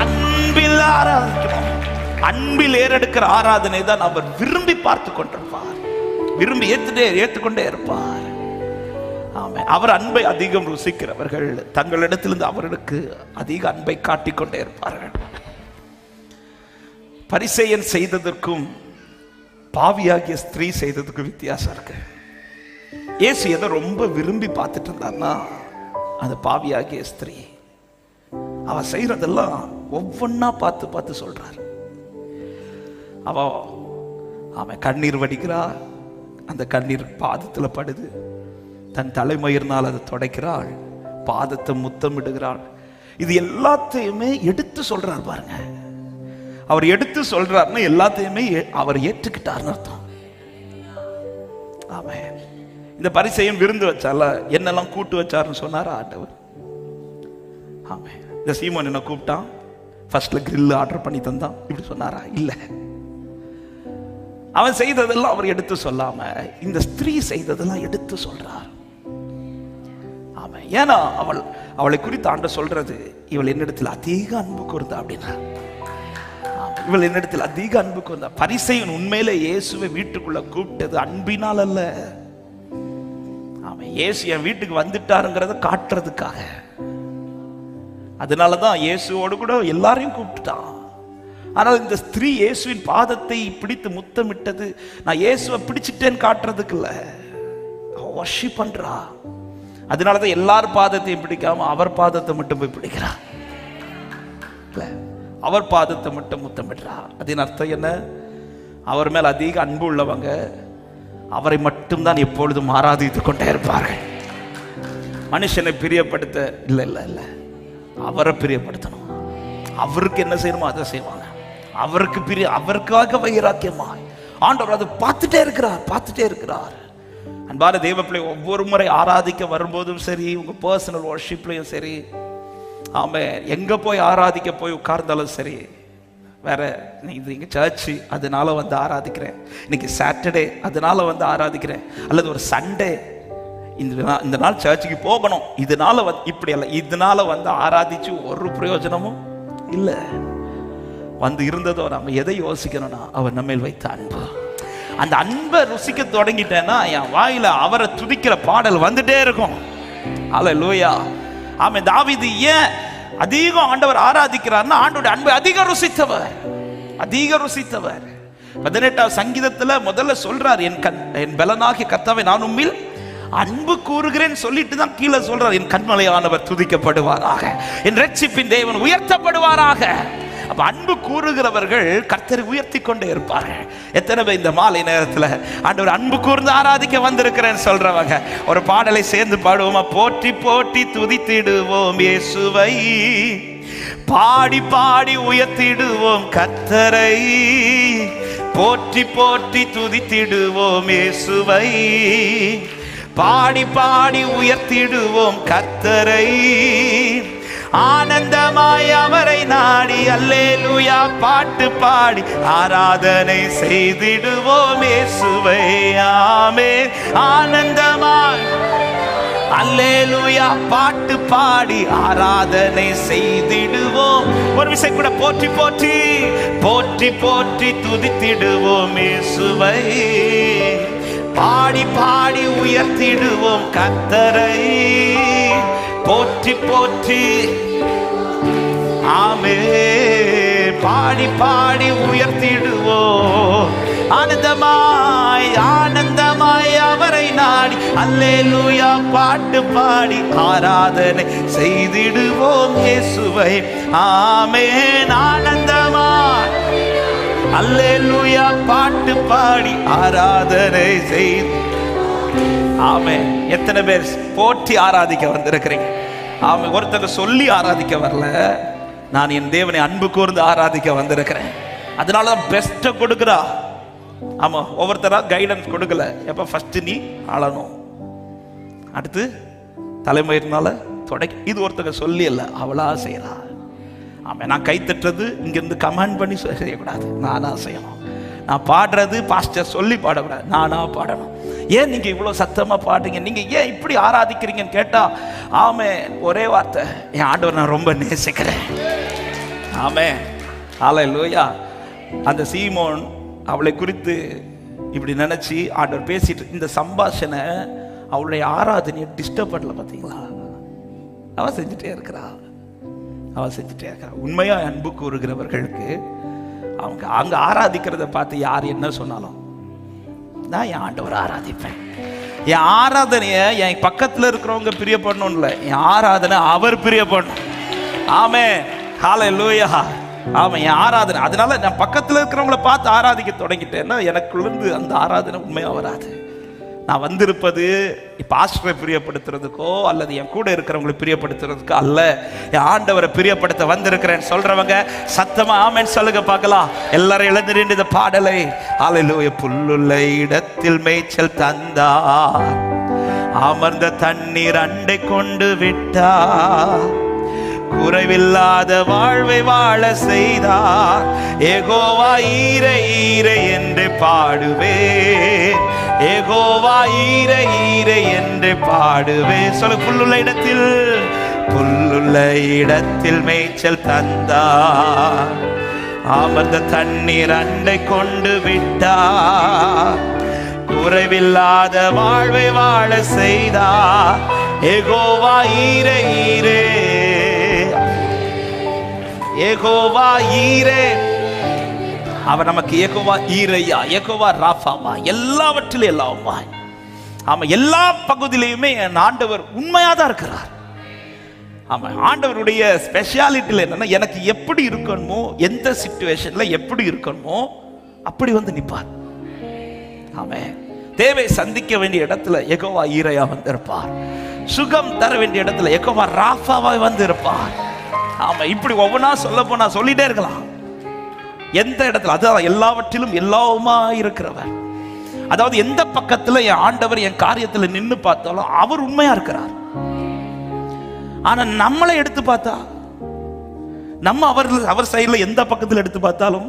அன்பில் ஆராதிக்கிறோம் அன்பில் ஏறெடுக்கிற ஆராதனை தான் அவர் விரும்பி பார்த்து கொண்டிருப்பார். விரும்பி ஏற்றுட்டே ஏற்றுக்கொண்டே இருப்பார். ஆமே அவர் அன்பை அதிகம் ருசிக்கிறவர்கள் தங்களிடத்திலிருந்து அவர்களுக்கு அதிக அன்பை காட்டிக்கொண்டே இருப்பார்கள். பரிசெயன் செய்ததற்கும் பாவியாகிய ஸ்திரீ செய்ததுக்கும் வித்தியாசம் இருக்கு. இயேசு எதை ரொம்ப விரும்பி பார்த்துட்டு இருந்தார்னா அந்த பாவியாகிய ஸ்திரீ. அவ செய்யறதெல்லாம் ஒவ்வொன்றா பார்த்து பார்த்து சொல்கிறார் அவ அவன் கண்ணீர் வடிக்கிறா அந்த கண்ணீர் பாதத்தில் படுது. தன் தலைமயிர்னால் அதை துடைக்கிறாள் பாதத்தை முத்தமிடுகிறாள். இது எல்லாத்தையுமே எடுத்து சொல்றார் பாருங்க. அவர் எடுத்து சொல்றாருன்னா எல்லாத்தையுமே ஏ- அவர் ஏற்றுக்கிட்டார்னு அர்த்தம். ஆமென் இந்த பரிசையும் விருந்து வச்சால என்னெல்லாம் கூட்டு வச்சாருன்னு சொன்னாரா ஆண்டவர்? ஆமென் இந்த சீமோன் என்ன கூப்பிட்டான்? ஃபஸ்ட்டில் கிரில் ஆர்டர் பண்ணி தந்தான். இப்படி சொன்னாரா? இல்லை. அவன் செய்ததெல்லாம் அவர் எடுத்து சொல்லாம இந்த ஸ்திரீ செய்ததெல்லாம் எடுத்து சொல்றார். அவன் ஏன்னா அவள் அவளை குறித்து ஆண்ட சொல்றது இவள் என்னிடத்தில் அதிக அன்பு கூர்ந்தா அப்படின்னா. இவள் என்னிடத்தில் அதிக அன்பு கூர்ந்தா. பரிசையின் உண்மையில இயேசுவை வீட்டுக்குள்ள கூப்பிட்டது அன்பினால் அல்ல. அவன் இயேசு என் வீட்டுக்கு வந்துட்டாருங்கிறத காட்டுறதுக்காக. அதனால தான் இயேசுவோடு கூட எல்லாரையும் கூப்பிட்டான். ஆனால் இந்த ஸ்திரீ இயேசுவின் பாதத்தை பிடித்து முத்தமிட்டது. நான் இயேசுவை பிடிச்சிட்டேன்னு காட்டுறதுக்கு இல்ல. அவ வஷி பண்றா. அதனால தான் எல்லார் பாதத்தையும் பிடிக்காம அவர் பாதத்தை மட்டும் போய் பிடிக்கிறா. இல்லை அவர் பாதத்தை மட்டும் முத்தமிடுறா. அதன் அர்த்தம் என்ன? அவர் மேல் அதிக அன்பு உள்ளவங்க அவரை மட்டும்தான் எப்பொழுதும் ஆராதித்து கொண்டே இருப்பார்கள். மனுஷனை பிரியப்படுத்த இல்லை இல்லை இல்லை. அவரை பிரியப்படுத்தணும். அவருக்கு என்ன செய்யணுமோ அதை செய்வாங்க. அவருக்கு பிரிய அவருக்காக வைராக்கியமாய். ஆண்டவர் அதை பார்த்துட்டே இருக்கிறார் பார்த்துட்டே இருக்கிறார். அன்பான தேவப்பிள்ளை பிள்ளை ஒவ்வொரு முறை ஆராதிக்க வரும்போதும் சரி உங்க பர்சனல் ஒர்ஷிப்லையும் சரி ஆமா எங்க போய் ஆராதிக்க போய் உட்கார்ந்தாலும் சரி வேற இது இங்கே சர்ச்சு அதனால வந்து ஆராதிக்கிறேன். இன்னைக்கு சாட்டர்டே அதனால வந்து ஆராதிக்கிறேன். அல்லது ஒரு சண்டே இந்த இந்த நாள் சர்ச்சுக்கு போகணும். இதனால வந்து இப்படி அல்ல இதனால வந்து ஆராதிச்சு ஒரு பிரயோஜனமும் இல்லை. வந்து இருந்ததோ நம்ம எதை யோசிக்கணும்னா அவர் நம்மேல் வைத்த அன்பு. அந்த அன்பை ருசிக்க தொடங்கிட்டேன்னா என் வாயில அவரை துதிக்கிற பாடல் வந்துட்டே இருக்கும். அல்ல லூயா ஆமே தாவீது ஏன் அதிகம் ஆண்டவர் ஆராதிக்கிறார்னா ஆண்டோட அன்பை அதிகம் ருசித்தவர். அதிக ருசித்தவர். பதினெட்டாம் சங்கீதத்துல முதல்ல சொல்றார் என் கண் என் பலனாகிய கர்த்தாவை நான் உண்மையில் அன்பு கூறுகிறேன் சொல்லிட்டு தான் கீழே சொல்றார். என் கண்மலையானவர் துதிக்கப்படுவாராக. என் ரட்சிப்பின் தேவன் உயர்த்தப்படுவாராக. அப்ப அன்பு கூறுகிறவர்கள் கர்த்தரை உயர்த்தி கொண்டே இருப்பார்கள். எத்தனை பேர் இந்த மாலை நேரத்துல ஆண்டவர் அன்பு கூர்ந்து ஆராதிக்க வந்திருக்கிறேன்னு சொல்றவங்க. ஒரு பாடலை சேர்ந்து பாடுவோமா. போற்றி போற்றி துதித்திடுவோம் இயேசுவை. பாடி பாடி உயர்த்திடுவோம் கர்த்தரை. போற்றி போற்றி துதித்திடுவோம் இயேசுவை. பாடி பாடி உயர்த்திடுவோம் கத்தரை. ஆனந்தமாய் அவரை நாடி அல்லே லூயா பாட்டு பாடி ஆராதனை செய்திடுவோமே சுவையாமே ஆமே ஆனந்தமாய் அல்லேலூயா பாட்டு பாடி ஆராதனை செய்திடுவோம். ஒரு விசை கூட போற்றி போற்றி போற்றி போற்றி துதித்திடுவோமே இயேசுவை. பாடி பாடி உயர்த்திடுவோம் கத்தரை. போற்றி போற்றி. ஆமே பாடி பாடி உயர்த்திடுவோம். ஆனந்தமாய் ஆனந்தமாய் அவரை நாடி அல்லே லூயா பாட்டு பாடி ஆராதனை செய்திடுவோம் இயேசுவை. ஆமென். ஆனந்தமாய் அல்லேலூயா பாட்டு பாடி ஆராதனை செய்து ஆமே எத்தனை பேர் போற்றி ஆராதிக்க வந்திருக்கிறீங்க? ஆமே ஒருத்தர் சொல்லி ஆராதிக்க வரல. நான் என் தேவனை அன்பு கூர்ந்து ஆராதிக்க வந்திருக்கிறேன். அதனால தான் பெஸ்ட்டை கொடுக்குறா. ஆமாம் ஒவ்வொருத்தரா கைடன்ஸ் கொடுக்கல. எப்போ ஃபஸ்ட்டு நீ ஆளணும். அடுத்து தலைமையினால தொடக்கி இது ஒருத்தங்க சொல்லி இல்லை அவளா செய்யறா ஆமாம் நான் கைத்தட்டுறது இங்கேருந்து கமெண்ட் பண்ணி செய்யக்கூடாது. நானாக செய்யணும். நான் பாடுறது பாஸ்டர் சொல்லி பாடக்கூடாது. நானாக பாடணும். ஏன் நீங்கள் இவ்வளோ சத்தமாக பாடுறீங்க? நீங்கள் ஏன் இப்படி ஆராதிக்கிறீங்கன்னு கேட்டால் ஆமே ஒரே வார்த்தை. என் ஆண்டவர் நான் ரொம்ப நேசிக்கிறேன். ஆமே ஆலை லோயா அந்த சீமோன் அவளை குறித்து இப்படி நினச்சி ஆண்டவர் பேசிட்டு இந்த சம்பாஷனை அவளுடைய ஆராதனையை டிஸ்டர்ப் பண்ணல பார்த்தீங்களா அவள் செஞ்சுட்டே இருக்கிறாள் அவள் செஞ்சுட்டே இருக்கிறாள் உண்மையாக அன்பு கூறுகிறவர்களுக்கு அவங்க அங்கே ஆராதிக்கிறத பார்த்து யார் என்ன சொன்னாலும் நான் என் ஆண்டவர் ஆராதிப்பேன். என் ஆராதனையை என் பக்கத்தில் இருக்கிறவங்க பிரியப்படணும் இல்லை. என் ஆராதனை அவர் பிரியப்படணும். ஆமே ஹாலை லூயா ஆமா என் ஆராதனை. அதனால நான் பக்கத்தில் இருக்கிறவங்கள பார்த்து ஆராதிக்க தொடங்கிட்டேன்னா எனக்குள்ளேருந்து அந்த ஆராதனை உண்மையாக வராது. நான் வந்திருப்பது பாஸ்டரை பிரியப்படுத்துறதுக்கோ அல்லது என் கூட இருக்கிறவங்களை பிரியப்படுத்துறதுக்கோ அல்ல. என் ஆண்டவரை பிரியப்படுத்த வந்திருக்கிறேன்னு சொல்றவங்க சத்தமா ஆமென் சொல்லுங்க பார்க்கலாம். எல்லாரும் எழுந்து நின்று இந்த பாடலை. அலையிலோய புல்லுள்ள இடத்தில் மேய்ச்சல் தந்தார். அமர்ந்த தண்ணீர் அண்டை கொண்டு விட்டார். குறைவில்லாத வாழ்வை வாழ செய்தார். ஏகோவா ஈர ஈர என்று பாடுவே ஏகோவா ஈர ஈர என்று பாடுவே சொல்ல புல்லுள்ள இடத்தில் புல்லுள்ள இடத்தில் மேய்ச்சல் தந்தார். அமர்ந்த தண்ணீர் அண்டை கொண்டு விட்டார். குறைவில்லாத வாழ்வை வாழ செய்தார். ஏகோவா ஈர ஈரே ஏகோவா ஈரே. அவர் நமக்கு ஏகோவா ஈரையா ஏகோவா ராஃபாமா எல்லாவற்றிலும் எல்லாமா ஆமா எல்லா பகுதியிலையுமே என் ஆண்டவர் உண்மையாக தான் இருக்கிறார். ஆமா ஆண்டவருடைய ஸ்பெஷாலிட்டியில் என்னன்னா எனக்கு எப்படி இருக்கணுமோ எந்த சுச்சுவேஷன்ல எப்படி இருக்கணுமோ அப்படி வந்து நிற்பார் ஆமே தேவை சந்திக்க வேண்டிய இடத்துல எகோவா ஈரையா வந்திருப்பார். சுகம் தர வேண்டிய இடத்துல எகோவா ராஃபாவாய் வந்திருப்பார். ஆமா இப்படி ஒவ்வொன்றா சொல்ல போனா சொல்லிட்டே இருக்கலாம். எந்த இடத்துல? அதான் எல்லாவற்றிலும் எல்லாவுமா இருக்கிறவர். அதாவது எந்த பக்கத்துல என் ஆண்டவர் என் காரியத்துல நின்னு பார்த்தாலும் அவர் உண்மையா இருக்கிறார். ஆனா நம்மளை எடுத்து பார்த்தா நம்ம அவர் அவர் சைடுல எந்த பக்கத்தில் எடுத்து பார்த்தாலும்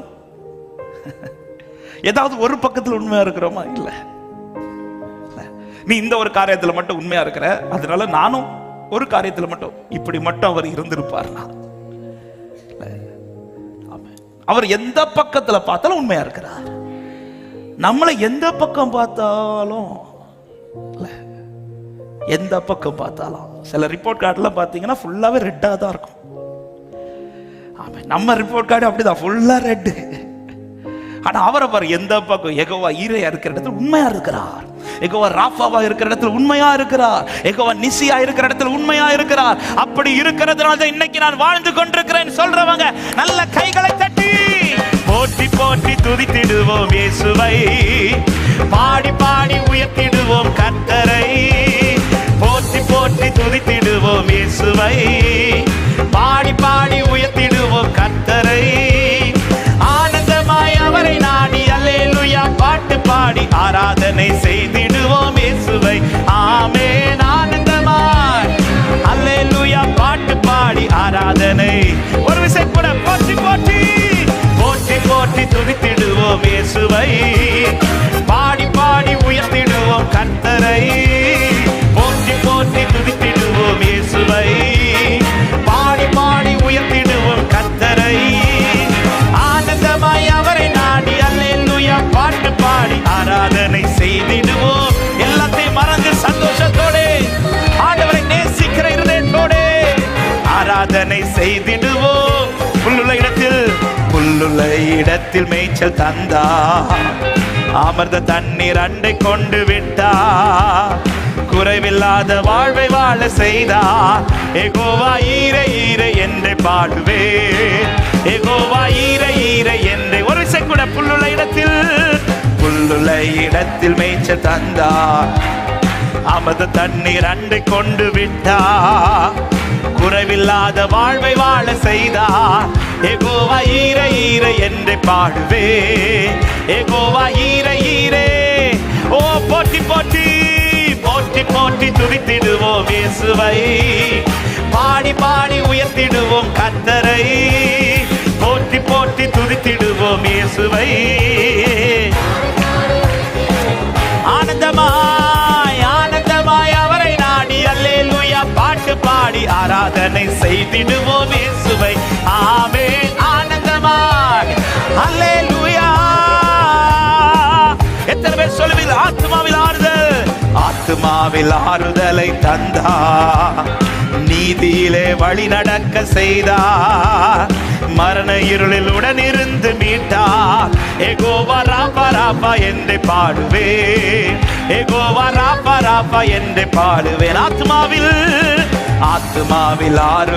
ஏதாவது ஒரு பக்கத்தில் உண்மையா இருக்கிறோமா? இல்லை. நீ இந்த ஒரு காரியத்தில் மட்டும் உண்மையாக இருக்கிற அதனால நானும் ஒரு காரியத்தில் மட்டும் இப்படி மட்டும் அவர் இருந்திருப்பார்னா. இல்ல. அவர் எந்த பக்கத்துல பார்த்தாலும் உண்மையா இருக்கிறார். நம்மளை எந்த பக்கம் பார்த்தாலும் இல்ல. எந்த பக்கம் பார்த்தாலும். சில ரிப்போர்ட் கார்டுலாம் பார்த்தீங்கன்னா ஃபுல்லாவே ரெட்டாக தான் இருக்கும். ஆமாம் நம்ம ரிப்போர்ட் கார்டு அப்படிதான் ஃபுல்லா ரெட்டு ஆனா அவரை பாரு எந்த பக்கம்? எகோவா ஈரையா இருக்கிற இடத்துல உண்மையா இருக்கிறார். எகோவா ராஃபாவா இருக்கிற இடத்துல உண்மையா இருக்கிறார். எகோவா நிசியா இருக்கிற இடத்துல உண்மையா இருக்கிறார். அப்படி இருக்கிறதுனால தான் இன்னைக்கு நான் வாழ்ந்து கொண்டிருக்கிறேன் சொல்றவங்க நல்ல கைகளை தட்டி. போட்டி போட்டி துதித்திடுவோம் இயேசுவை. பாடி பாடி உயர்த்திடுவோம் கத்தரை போட்டி போட்டி துதித்திடுவோம் இயேசுவை. ஆராதனை செய்திடுவோம் இயேசுவை. ஆமென். ஆனந்தமாய். அல்லேலூயா. பாட்டு பாடி ஆராதனை. ஒரு விசை கூட போட்டி போட்டி போட்டி போட்டி துதித்திடுவோம் இயேசுவை. பாடி பாடி உயர்த்திடுவோம் கர்த்தரை. போட்டி போட்டி துதித்திடுவோம் இயேசுவை. நிலத்தில் மேய்ச்சல் தந்தா. அமர்ந்த தண்ணீர் அண்டை கொண்டு விட்டா. குறைவில்லாத வாழ்வை வாழ செய்தா. எகோவா ஈர ஈர என்று பாடுவே. எகோவா ஈர ஈர என்றை ஒரு விசை கூட புல்லுள்ள இடத்தில். புல்லுள்ள இடத்தில் மேய்ச்சல் தந்தா. அமர்ந்த தண்ணீர் அண்டை கொண்டு விட்டா. குறைவில்லாத வாழ்வை வாழ செய்தா. எகோவா ஈர ஈர என்று பாடுவே. எகோவா ஈர ஈரே. ஓ போட்டி போட்டி போட்டி போட்டி துதித்திடுவோம் இயேசுவை. பாடி பாடி உயர்த்திடுவோம் கத்தரை. போட்டி போட்டி துதித்திடுவோம் இயேசுவை. ஆராதனை செய்திடுவோமே சுவை ஆமே ஆனந்தமாய். அல்லே லூயா எத்தனை பேர் சொல்லுவீங்க ஆத்மாவில் ஆறுதல்? ஆத்மாவில் ஆறுதலை தந்தா. நீதியிலே வழி நடக்க செய்தா. மரண இருளில் உடன் இருந்து மீட்டா. எகோவா ராபா ராபா என்று பாடுவே எகோவா ராபா ராபா என்று பாடுவேன். ஆத்மாவில் ஆத்மாவில் ஆறு